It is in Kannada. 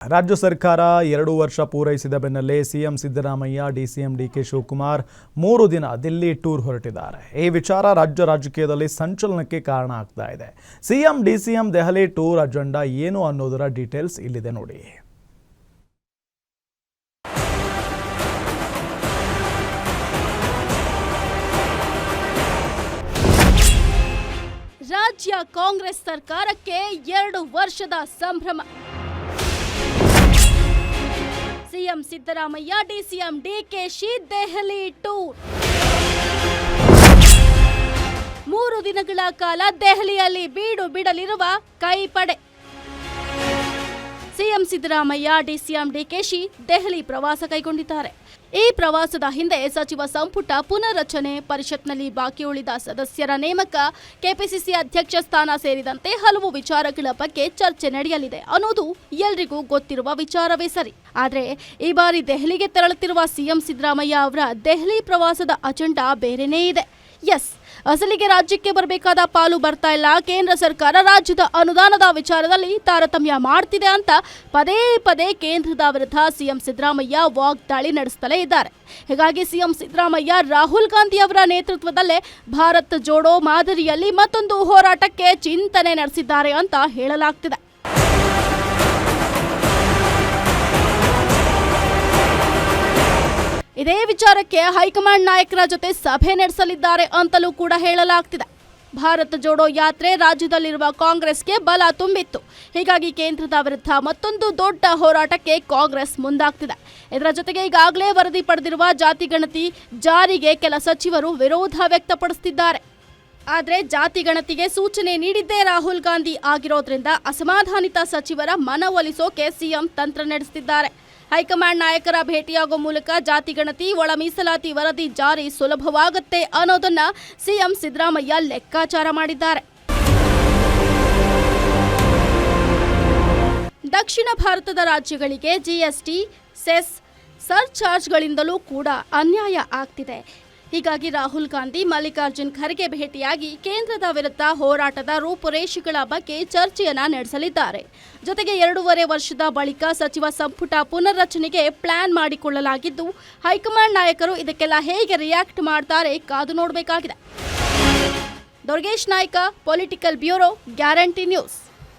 ರಾಜ್ಯ ಸರ್ಕಾರ ಎರಡು ವರ್ಷ ಪೂರೈಸಿದ ಬೆನ್ನಲ್ಲೇ CM Siddaramaiah, DCM DK Shivakumar ಮೂರು ದಿನ ದಿಲ್ಲಿ ಟೂರ್ ಹೊರಟಿದ್ದಾರೆ. ಈ ವಿಚಾರ ರಾಜ್ಯ ರಾಜಕೀಯದಲ್ಲಿ ಸಂಚಲನಕ್ಕೆ ಕಾರಣ ಆಗ್ತಾ ಇದೆ. CM, DCM Delhi tour agenda ಏನು ಅನ್ನೋದರ ಡೀಟೇಲ್ಸ್ ಇಲ್ಲಿದೆ ನೋಡಿ. ರಾಜ್ಯ ಕಾಂಗ್ರೆಸ್ ಸರ್ಕಾರಕ್ಕೆ ಎರಡು ವರ್ಷದ ಸಂಭ್ರಮ. CM Siddaramaiah DCM DKShi Delhi tour ಮೂರು ದಿನಗಳ ಕಾಲ ದೆಹಲಿಯಲ್ಲಿ ಬೀಡು ಬಿಡಲಿರುವ ಕೈಪಡೆ. ಸಿಎಂ ಸಿದ್ದರಾಮಯ್ಯ, ಡಿಸಿಎಂ ಡಿಕೆಶಿ ದೆಹಲಿ ಪ್ರವಾಸ ಕೈಗೊಂಡಿದ್ದಾರೆ. ಈ ಪ್ರವಾಸದ ಹಿಂದೆ ಸಚಿವ ಸಂಪುಟ ಪುನರ್ರಚನೆ ಪರಿಷತ್ನಲ್ಲಿ ಬಾಕಿ ಉಳಿದ ಸದಸ್ಯರ ನೇಮಕ, ಕೆಪಿಸಿಸಿ ಅಧ್ಯಕ್ಷ ಸ್ಥಾನ ಸೇರಿದಂತೆ ಹಲವು ವಿಚಾರಗಳ ಬಗ್ಗೆ ಚರ್ಚೆ ನಡೆಯಲಿದೆ ಅನ್ನೋದು ಎಲ್ರಿಗೂ ಗೊತ್ತಿರುವ ವಿಚಾರವೇ ಸರಿ. ಆದರೆ ಈ ಬಾರಿ ದೆಹಲಿಗೆ ತೆರಳುತ್ತಿರುವ ಸಿಎಂ ಸಿದ್ದರಾಮಯ್ಯ ಅವರ ದೆಹಲಿ ಪ್ರವಾಸದ ಅಜೆಂಡಾ ಬೇರೆನೇ ಇದೆ. ಎಸ್ ಅಸಲಿಗೆ ರಾಜ್ಯಕ್ಕೆ ಬರಬೇಕಾದ ಪಾಲು ಬರ್ತಾ ಇಲ್ಲ. ಕೇಂದ್ರ ಸರ್ಕಾರ ರಾಜ್ಯದ ಅನುದಾನದ ವಿಚಾರದಲ್ಲಿ ತಾರತಮ್ಯ ಮಾಡ್ತಿದೆ ಅಂತ ಪದೇ ಪದೇ ಕೇಂದ್ರದ ವಿರುದ್ಧ ಸಿಎಂ ಸಿದ್ದರಾಮಯ್ಯ ವಾಗ್ದಾಳಿ ನಡೆಸುತ್ತಲೇ ಇದ್ದಾರೆ. ಹೀಗಾಗಿ ಸಿಎಂ ಸಿದ್ದರಾಮಯ್ಯ ರಾಹುಲ್ ಗಾಂಧಿ ಅವರ ನೇತೃತ್ವದಲ್ಲೇ ಭಾರತ್ ಜೋಡೋ ಮಾದರಿಯಲ್ಲಿ ಮತ್ತೊಂದು ಹೋರಾಟಕ್ಕೆ ಚಿಂತನೆ ನಡೆಸಿದ್ದಾರೆ ಅಂತ ಹೇಳಲಾಗ್ತಿದೆ. ಇದೇ ವಿಚಾರಕ್ಕೆ ಹೈಕಮಾಂಡ್ ನಾಯಕರ ಜೊತೆ ಸಭೆ ನಡೆಸಲಿದ್ದಾರೆ ಅಂತಲೂ ಕೂಡ ಹೇಳಲಾಗ್ತಿದೆ. ಭಾರತ ಜೋಡೋ ಯಾತ್ರೆ ರಾಜ್ಯದಲ್ಲಿರುವ ಕಾಂಗ್ರೆಸ್ಗೆ ಬಲ ತುಂಬಿತ್ತು. ಹೀಗಾಗಿ ಕೇಂದ್ರದ ವಿರುದ್ಧ ಮತ್ತೊಂದು ದೊಡ್ಡ ಹೋರಾಟಕ್ಕೆ ಕಾಂಗ್ರೆಸ್ ಮುಂದಾಗ್ತಿದೆ. ಇದರ ಜೊತೆಗೆ ಈಗಾಗಲೇ ವರದಿ ಪಡೆದಿರುವ ಜಾತಿ ಗಣತಿ ಜಾರಿಗೆ ಕೆಲ ಸಚಿವರು ವಿರೋಧ ವ್ಯಕ್ತಪಡಿಸುತ್ತಿದ್ದಾರೆ. ಆದರೆ ಜಾತಿ ಗಣತಿಗೆ ಸೂಚನೆ ನೀಡಿದ್ದೇ ರಾಹುಲ್ ಗಾಂಧಿ ಆಗಿರೋದ್ರಿಂದ ಅಸಮಾಧಾನಿತ ಸಚಿವರ ಮನವೊಲಿಸೋಕೆ ಸಿಎಂ ತಂತ್ರ ನಡೆಸುತ್ತಿದ್ದಾರೆ. ಹೈಕಮಾಂಡ್ ನಾಯಕರ ಭೇಟಿಯಾಗುವ ಮೂಲಕ ಜಾತಿ ಗಣತಿ, ಒಳ ಮೀಸಲಾತಿ ವರದಿ ಜಾರಿ ಸುಲಭವಾಗುತ್ತೆ ಅನ್ನೋದನ್ನ ಸಿಎಂ ಸಿದ್ದರಾಮಯ್ಯ ಲೆಕ್ಕಾಚಾರ ಮಾಡಿದ್ದಾರೆ. ದಕ್ಷಿಣ ಭಾರತದ ರಾಜ್ಯಗಳಿಗೆ ಜಿಎಸ್ಟಿ ಸೆಸ್ ಸರ್ಚಾರ್ಜ್ಗಳಿಂದಲೂ ಕೂಡ ಅನ್ಯಾಯ ಆಗ್ತಿದೆ. ಹೀಗಾಗಿ ರಾಹುಲ್ ಗಾಂಧಿ, ಮಲ್ಲಿಕಾರ್ಜುನ್ ಖರ್ಗೆ ಭೇಟಿಯಾಗಿ ಕೇಂದ್ರದ ವಿರುದ್ಧ ಹೋರಾಟದ ರೂಪುರೇಷೆಗಳ ಬಗ್ಗೆ ಚರ್ಚೆಯನ್ನ ನಡೆಸಲಿದ್ದಾರೆ. ಜೊತೆಗೆ ಎರಡೂವರೆ ವರ್ಷದ ಬಳಿಕ ಸಚಿವ ಸಂಪುಟ ಪುನರ್ರಚನೆಗೆ ಪ್ಲಾನ್ ಮಾಡಿಕೊಳ್ಳಲಾಗಿದ್ದು, ಹೈಕಮಾಂಡ್ ನಾಯಕರು ಇದಕ್ಕೆಲ್ಲ ಹೇಗೆ ರಿಯಾಕ್ಟ್ ಮಾಡ್ತಾರೆ ಕಾದು ನೋಡಬೇಕಾಗಿದೆ. Durgesh Naik, political bureau, guarantee news.